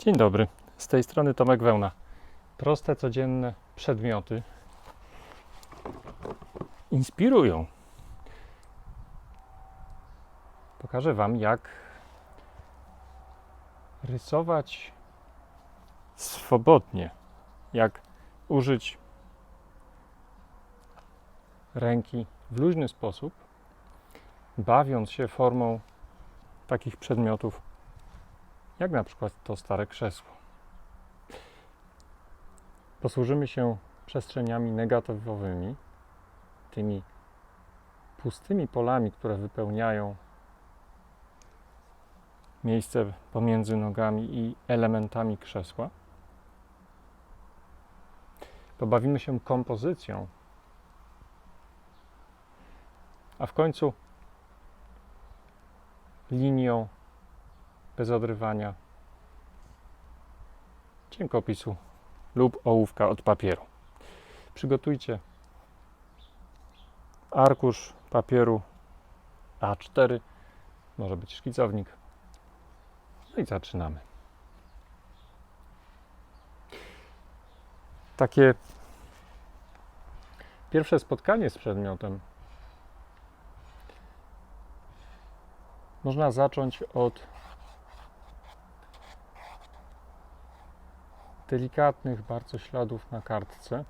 Dzień dobry, z tej strony Tomek Wełna. Proste, codzienne przedmioty inspirują. Pokażę Wam, jak rysować swobodnie, jak użyć ręki w luźny sposób, bawiąc się formą takich przedmiotów, jak na przykład to stare krzesło. Posłużymy się przestrzeniami negatywowymi, tymi pustymi polami, które wypełniają miejsce pomiędzy nogami i elementami krzesła. Pobawimy się kompozycją, a w końcu linią bez odrywania cienkopisu lub ołówka od papieru. Przygotujcie arkusz papieru A4, może być szkicownik. No i zaczynamy. Takie pierwsze spotkanie z przedmiotem można zacząć od delikatnych bardzo śladów na kartce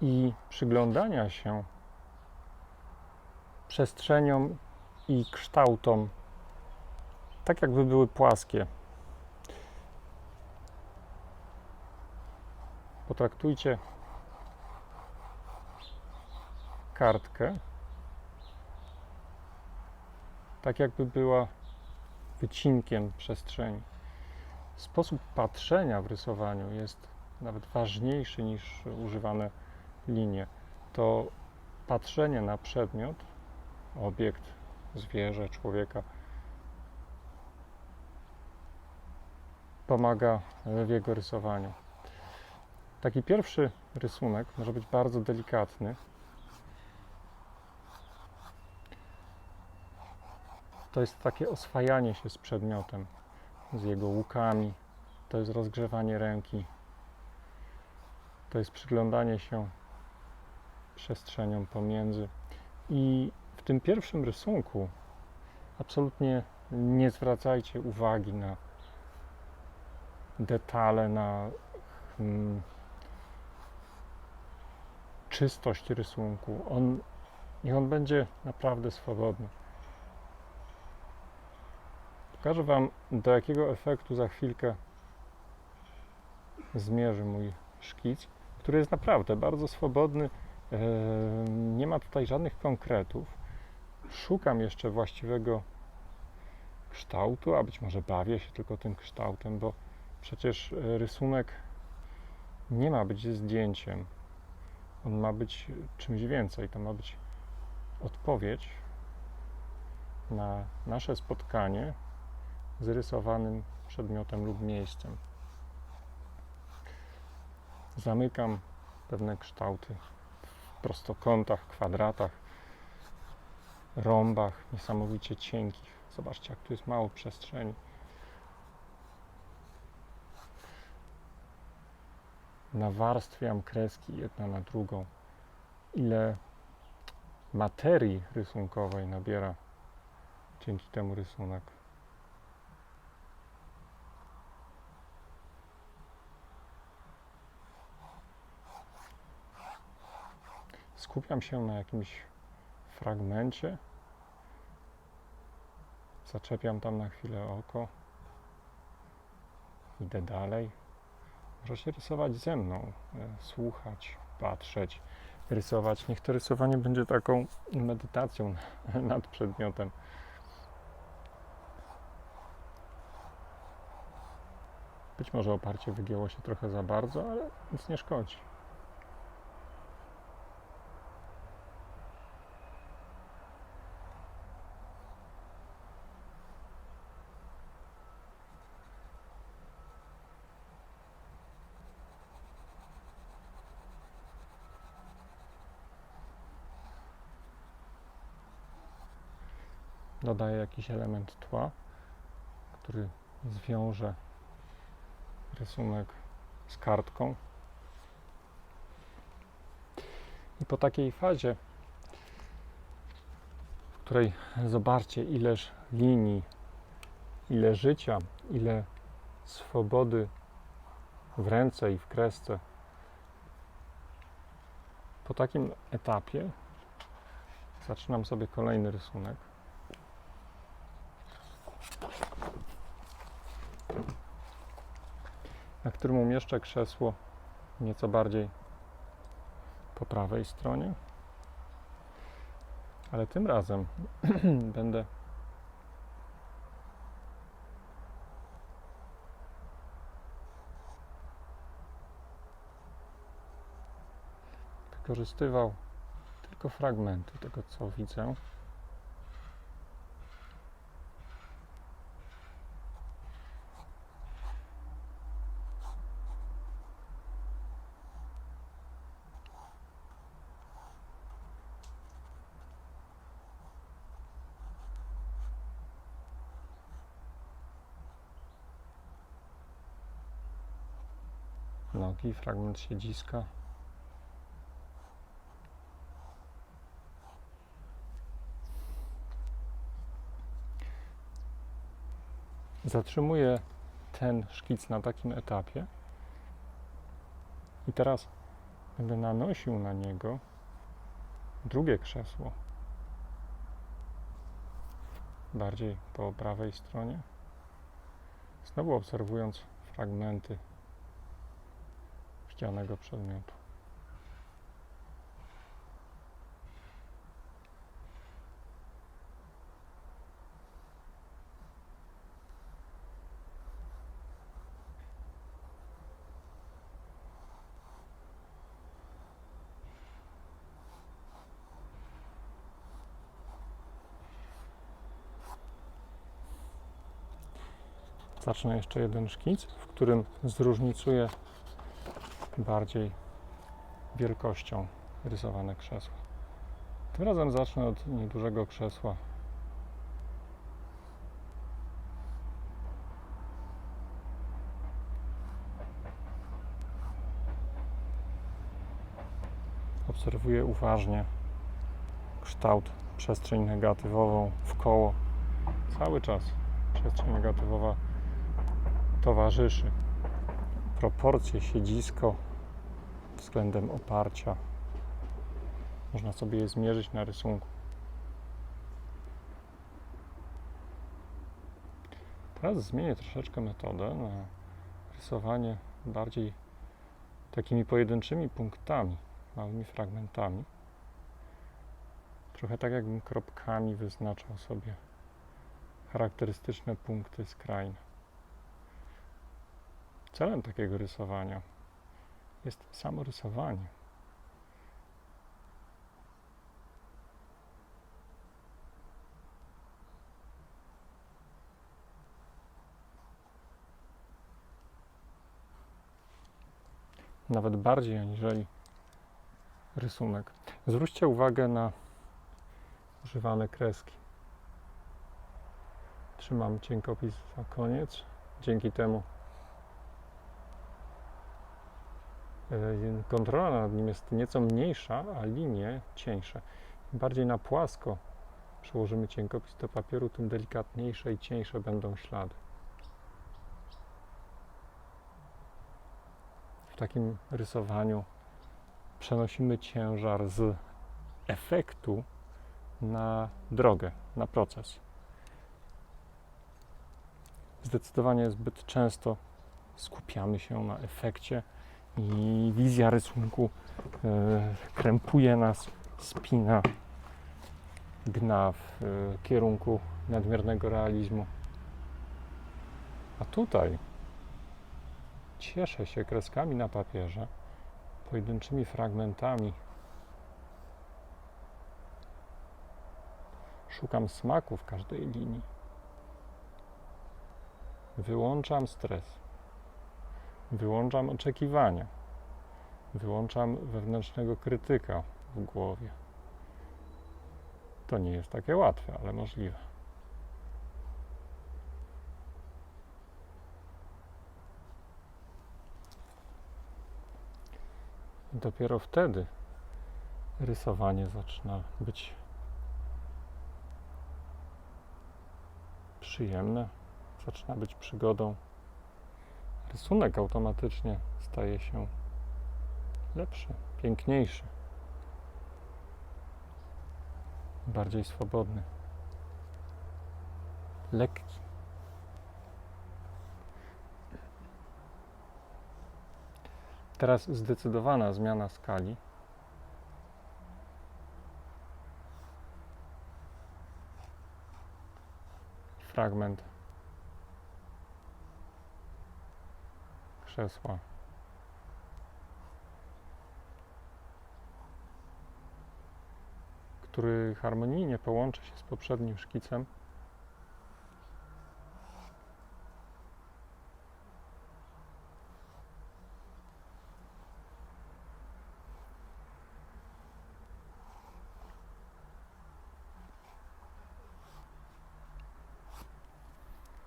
i przyglądania się przestrzeniom i kształtom, tak jakby były płaskie. Potraktujcie kartkę tak jakby była wycinkiem przestrzeni. Sposób patrzenia w rysowaniu jest nawet ważniejszy niż używane linie. To patrzenie na przedmiot, obiekt, zwierzę, człowieka pomaga w jego rysowaniu. Taki pierwszy rysunek może być bardzo delikatny. To jest takie oswajanie się z przedmiotem z jego łukami, to jest rozgrzewanie ręki, to jest przyglądanie się przestrzeniom pomiędzy. I w tym pierwszym rysunku absolutnie nie zwracajcie uwagi na detale, na hmm, czystość rysunku. On, niech on będzie naprawdę swobodny. Pokażę Wam, do jakiego efektu za chwilkę zmierzy mój szkic, który jest naprawdę bardzo swobodny. Eee, Nie ma tutaj żadnych konkretów. Szukam jeszcze właściwego kształtu, a być może bawię się tylko tym kształtem, bo przecież e, rysunek nie ma być zdjęciem. On ma być czymś więcej. To ma być odpowiedź na nasze spotkanie z rysowanym przedmiotem lub miejscem. Zamykam pewne kształty w prostokątach, kwadratach, rąbach niesamowicie cienkich. Zobaczcie, jak tu jest mało przestrzeni. Nawarstwiam kreski jedna na drugą. Ile materii rysunkowej nabiera dzięki temu rysunek. Skupiam się na jakimś fragmencie, zaczepiam tam na chwilę oko, idę dalej. Możecie rysować ze mną, e, słuchać, patrzeć, rysować. Niech to rysowanie będzie taką medytacją nad przedmiotem. Być może oparcie wygięło się trochę za bardzo, ale nic nie szkodzi. Dodaję jakiś element tła, który zwiążę rysunek z kartką. I po takiej fazie, w której zobaczcie ileż linii, ile życia, ile swobody w ręce i w kresce. Po takim etapie zaczynam sobie kolejny rysunek. Na którym umieszczę krzesło nieco bardziej po prawej stronie. Ale tym razem będę wykorzystywał tylko fragmenty tego, co widzę. Fragment siedziska. Zatrzymuję ten szkic na takim etapie i teraz będę nanosił na niego drugie krzesło. Bardziej po prawej stronie. Znowu obserwując fragmenty chcianego przedmiotu. Zacznę jeszcze jeden szkic, w którym zróżnicuję bardziej wielkością rysowane krzesła. Tym razem zacznę od niedużego krzesła. Obserwuję uważnie kształt, przestrzeń negatywową w koło. Cały czas przestrzeń negatywowa towarzyszy proporcje siedzisko względem oparcia. Można sobie je zmierzyć na rysunku. Teraz zmienię troszeczkę metodę na rysowanie bardziej takimi pojedynczymi punktami, małymi fragmentami. Trochę tak jakbym kropkami wyznaczał sobie charakterystyczne punkty skrajne. Celem takiego rysowania jest samo rysowanie. Nawet bardziej aniżeli rysunek. Zwróćcie uwagę na używane kreski. Trzymam cienkopis za koniec. Dzięki temu kontrola nad nim jest nieco mniejsza, a linie cieńsze. Im bardziej na płasko przełożymy cienkopis do papieru, tym delikatniejsze i cieńsze będą ślady. W takim rysowaniu przenosimy ciężar z efektu na drogę, na proces. Zdecydowanie zbyt często skupiamy się na efekcie i wizja rysunku e, krępuje nas, spina, gna w e, kierunku nadmiernego realizmu. A tutaj cieszę się kreskami na papierze, pojedynczymi fragmentami. Szukam smaku w każdej linii. Wyłączam stres. Wyłączam oczekiwania. Wyłączam wewnętrznego krytyka w głowie. To nie jest takie łatwe, ale możliwe. I dopiero wtedy rysowanie zaczyna być przyjemne, zaczyna być przygodą. Rysunek automatycznie staje się lepszy, piękniejszy, bardziej swobodny, lekki. Teraz zdecydowana zmiana skali. Fragment krzesła. który harmonijnie połączy się z poprzednim szkicem.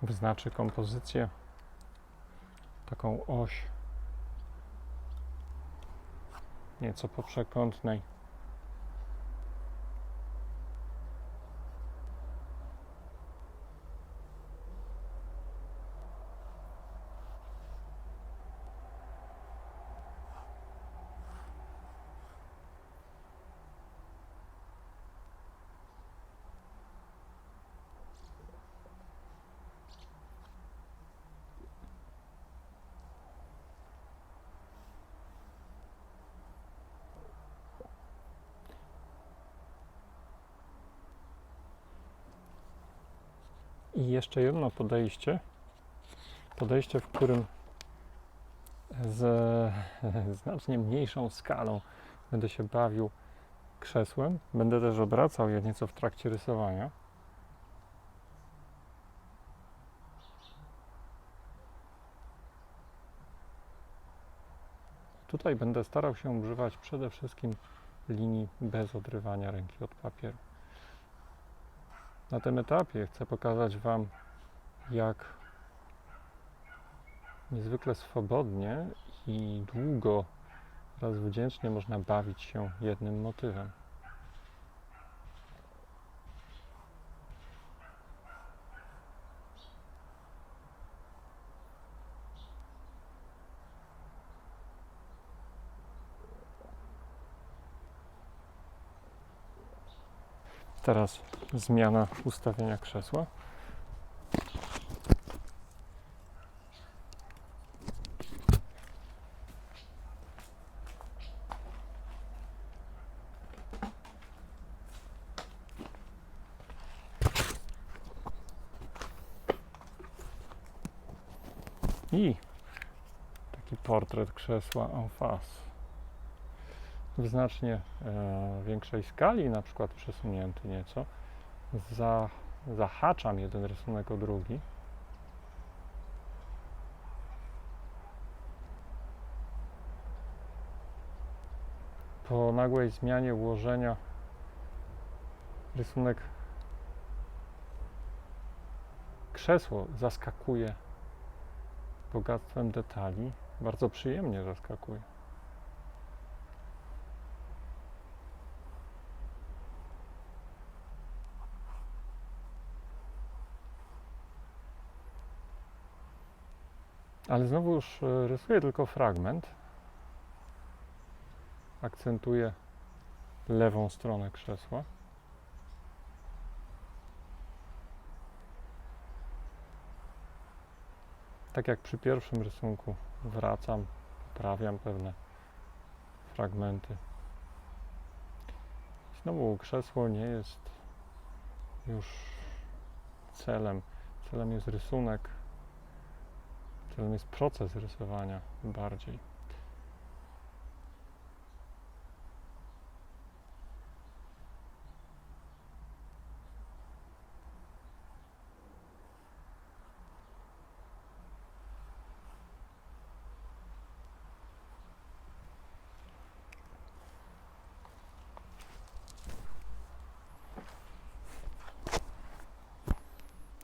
Wyznaczy kompozycję, taką oś nieco poprzekątnej. I jeszcze jedno podejście. Podejście, w którym z znacznie mniejszą skalą będę się bawił krzesłem. Będę też obracał je nieco w trakcie rysowania. Tutaj będę starał się używać przede wszystkim linii bez odrywania ręki od papieru. Na tym etapie chcę pokazać Wam, jak niezwykle swobodnie i długo oraz wdzięcznie można bawić się jednym motywem. Teraz zmiana ustawienia krzesła. I taki portret krzesła en face w znacznie e, większej skali, na przykład przesunięty nieco, za, zahaczam jeden rysunek o drugi. Po nagłej zmianie ułożenia rysunek krzesło zaskakuje bogactwem detali, bardzo przyjemnie zaskakuje. Ale znowu już e, rysuję tylko fragment. Akcentuję lewą stronę krzesła. Tak jak przy pierwszym rysunku wracam, poprawiam pewne fragmenty. Znowu krzesło nie jest już celem. Celem jest rysunek Celem jest proces rysowania bardziej.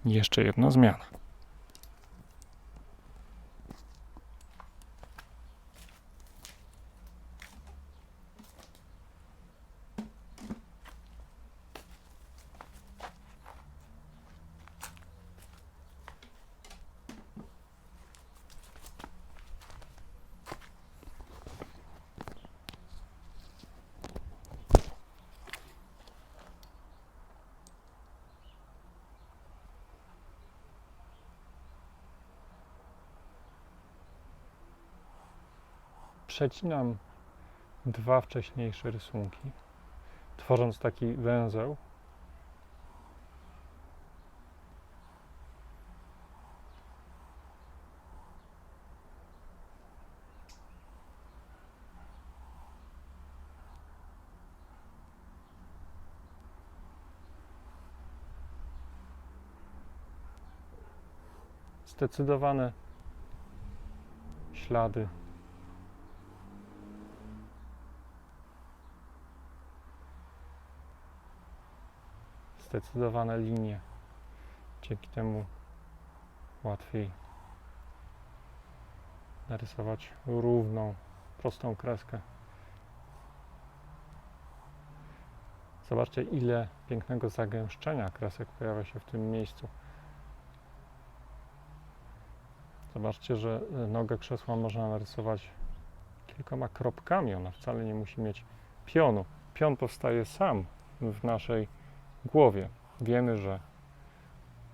Jeszcze jedna zmiana. Przecinam dwa wcześniejsze rysunki, tworząc taki węzeł. Zdecydowane ślady zdecydowane linie. Dzięki temu łatwiej narysować równą, prostą kreskę. Zobaczcie, ile pięknego zagęszczenia kresek pojawia się w tym miejscu. Zobaczcie, że e, nogę krzesła można narysować kilkoma kropkami. Ona wcale nie musi mieć pionu. Pion powstaje sam w naszej głowie. Wiemy, że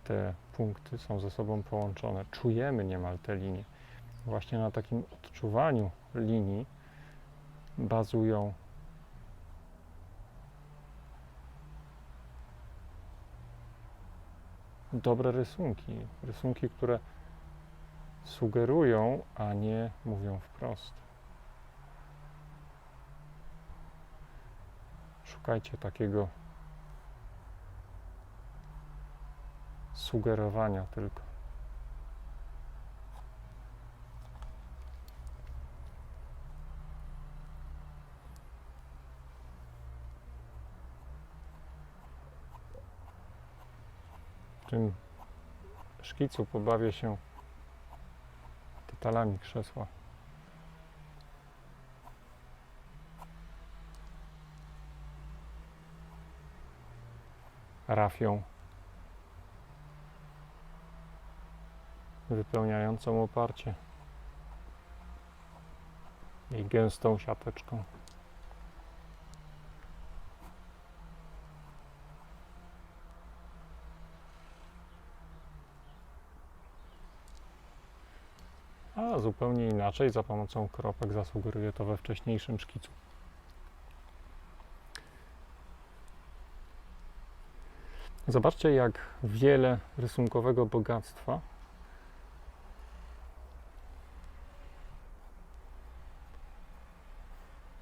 te punkty są ze sobą połączone. Czujemy niemal te linie. Właśnie na takim odczuwaniu linii bazują dobre rysunki. Rysunki, które sugerują, a nie mówią wprost. Szukajcie takiego sugerowania tylko. W tym szkicu pobawię się detalami krzesła. Rafią wypełniającą oparcie i gęstą siateczką. A zupełnie inaczej, za pomocą kropek zasugeruję to we wcześniejszym szkicu. Zobaczcie, jak wiele rysunkowego bogactwa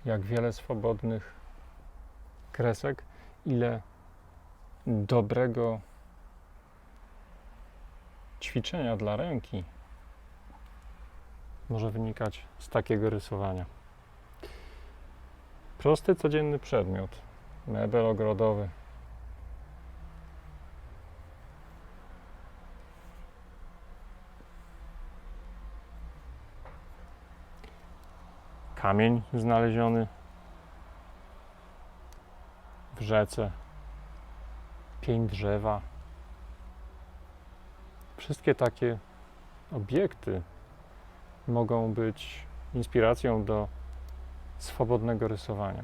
jak wiele swobodnych kresek, ile dobrego ćwiczenia dla ręki może wynikać z takiego rysowania. Prosty, codzienny przedmiot, mebel ogrodowy. Kamień znaleziony w rzece, pień drzewa. Wszystkie takie obiekty mogą być inspiracją do swobodnego rysowania.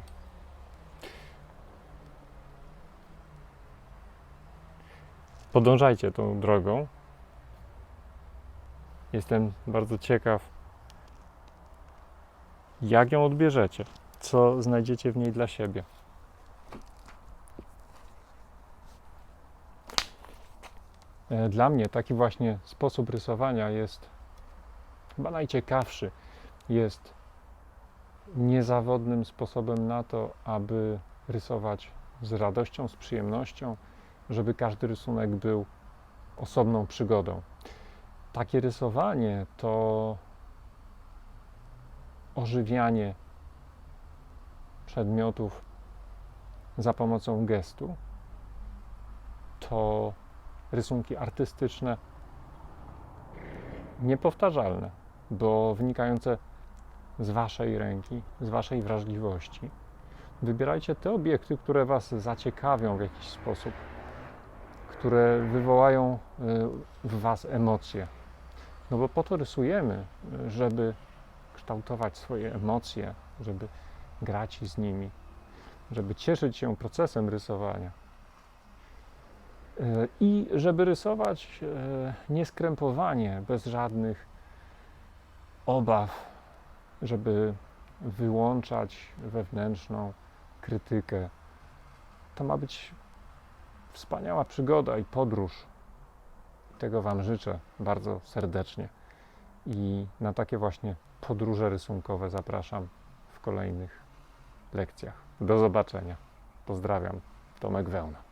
Podążajcie tą drogą. Jestem bardzo ciekaw, jak ją odbierzecie, co znajdziecie w niej dla siebie. E, Dla mnie taki właśnie sposób rysowania jest chyba najciekawszy. Jest niezawodnym sposobem na to, aby rysować z radością, z przyjemnością, żeby każdy rysunek był osobną przygodą. Takie rysowanie to ożywianie przedmiotów za pomocą gestu. To rysunki artystyczne niepowtarzalne, bo wynikające z Waszej ręki, z Waszej wrażliwości. Wybierajcie te obiekty, które Was zaciekawią w jakiś sposób, które wywołają y, w Was emocje. No bo po to rysujemy, y, żeby kształtować swoje emocje, żeby grać z nimi, żeby cieszyć się procesem rysowania. Y, I żeby rysować y, nieskrępowanie, bez żadnych obaw, żeby wyłączać wewnętrzną krytykę. To ma być wspaniała przygoda i podróż. Tego Wam życzę bardzo serdecznie. I na takie właśnie podróże rysunkowe zapraszam w kolejnych lekcjach. Do zobaczenia. Pozdrawiam. Tomek Wełna.